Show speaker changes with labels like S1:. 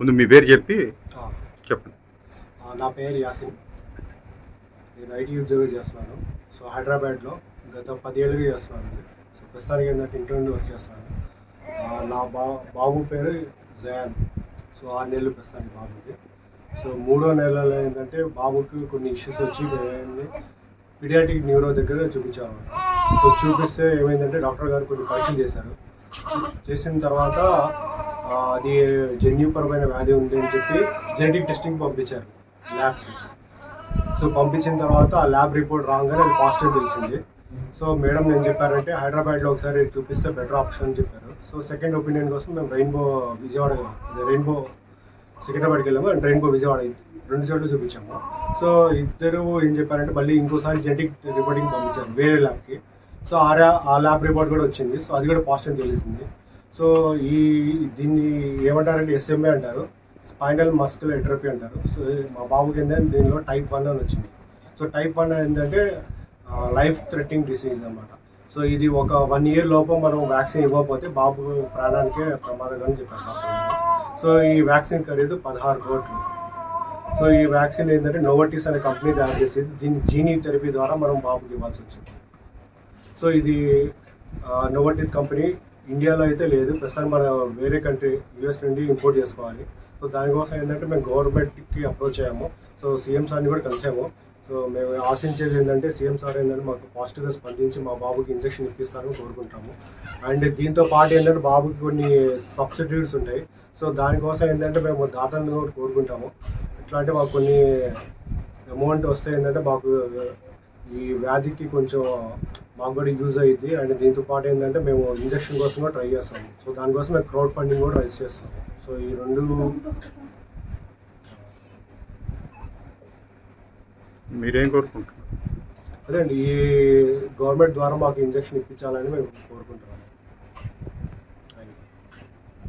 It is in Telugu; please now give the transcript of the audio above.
S1: ముందు మీ పేరు చెప్పి చెప్పండి.
S2: నా పేరు యాసిన్. నేను ఐటీ ఉద్యోగం చేస్తున్నాను. సో హైదరాబాద్లో గత పదేళ్ళుగా చేస్తున్నాను. సో ప్రస్తుతానికి ఏంటంటే ఇంట్లో నుండి వర్క్ చేస్తున్నాను. నా బా బాబు పేరు జయాన్. సో ఆరు నెలలు ప్రస్తుతానికి బాబుకి. సో మూడో నెలలో ఏంటంటే బాబుకి కొన్ని ఇష్యూస్ వచ్చి ఏమైంది? పీడియాటిక్ న్యూరో దగ్గర చూపించాము సో చూపిస్తే ఏమైందంటే డాక్టర్ గారు కొన్ని పరీక్షలు చేశారు. చేసిన తర్వాత అది జన్యుపరమైన వ్యాధి ఉంది అని చెప్పి జెనెటిక్ టెస్టింగ్ పంపించారు. ల్యాబ్కి సో పంపించిన తర్వాత ఆ ల్యాబ్ రిపోర్ట్ రాగానే అది పాజిటివ్ తెలిసింది. సో మేడం ఏం చెప్పారంటే హైదరాబాద్లో ఒకసారి చూపిస్తే బెటర్ ఆప్షన్ అని చెప్పారు. సో సెకండ్ ఒపీనియన్ కోసం మేము రెయిన్బో విజయవాడ రెయిన్బో సికింద్రాబాద్కి వెళ్ళాము అండ్ రెయిన్బో విజయవాడ రెండు చోట్ల చూపించాము. సో ఇద్దరు ఏం చెప్పారంటే మళ్ళీ ఇంకోసారి జెనెటిక్ రిపోర్టింగ్ పంపించారు వేరే ల్యాబ్కి సో ఆ ఆ ల్యాబ్ రిపోర్ట్ కూడా వచ్చింది. సో అది కూడా పాజిటివ్ తెలిసింది. సో ఈ దీన్ని ఏమంటారంటే ఎస్ఎంఏ అంటారు స్పైనల్ మస్కులర్ ఎట్రోపీ అంటారు. సో మా బాబుకి ఏంటంటే దీనిలో టైప్ వన్ అని వచ్చింది. సో టైప్ వన్ ఏంటంటే లైఫ్ థ్రెటింగ్ డిసీజ్ అనమాట సో ఇది ఒక వన్ ఇయర్ లోపు మనం వ్యాక్సిన్ ఇవ్వకపోతే బాబు ప్రాణానికే ప్రమాదం అని చెప్పారు సో ఈ వ్యాక్సిన్ ఖరీదు పదహారు కోట్లు. సో ఈ వ్యాక్సిన్ ఏంటంటే నోవటిస్ అనే కంపెనీ తయారు చేసేది. దీన్ని జీనీ థెరపీ ద్వారా మనం బాబుకి ఇవ్వాల్సి వచ్చింది. సో ఇది నోవటిస్ కంపెనీ ఇండియాలో అయితే లేదు. ప్రస్తుతం మన వేరే కంట్రీ యూఎస్ నుండి ఇంపోర్ట్ చేసుకోవాలి. సో దానికోసం ఏంటంటే మేము గవర్నమెంట్కి అప్రోచ్ అయ్యాము. సో సీఎం సార్ని కూడా కలిసాము. సో మేము ఆశించేది ఏంటంటే సీఎం సార్ ఏంటంటే మాకు పాజిటివ్గా స్పందించి మా బాబుకి ఇంజెక్షన్ ఇప్పిస్తారని కోరుకుంటాము. అండ్ దీంతో పాటు ఏంటంటే బాబుకి కొన్ని సబ్సిడీస్ ఉంటాయి. సో దానికోసం ఏంటంటే మేము దాతలను కూడా కోరుకుంటాము. ఎట్లా అంటే మాకు కొన్ని అమౌంట్ వస్తే ఏంటంటే మాకు ఈ వ్యాధికి కొంచెం మాకు కూడా యూజ్ అయ్యింది అండ్ దీంతో పాటు ఏంటంటే మేము ఇంజక్షన్ కోసం కూడా ట్రై చేస్తాము. సో దానికోసం మేము క్రౌడ్ ఫండింగ్ కూడా రైజ్ చేస్తాము. సో ఈ రెండు
S1: మీరేం కోరుకుంటున్నారు?
S2: అదే అండి ఈ గవర్నమెంట్ ద్వారా మాకు ఇంజక్షన్ ఇప్పించాలని మేము కోరుకుంటున్నాము.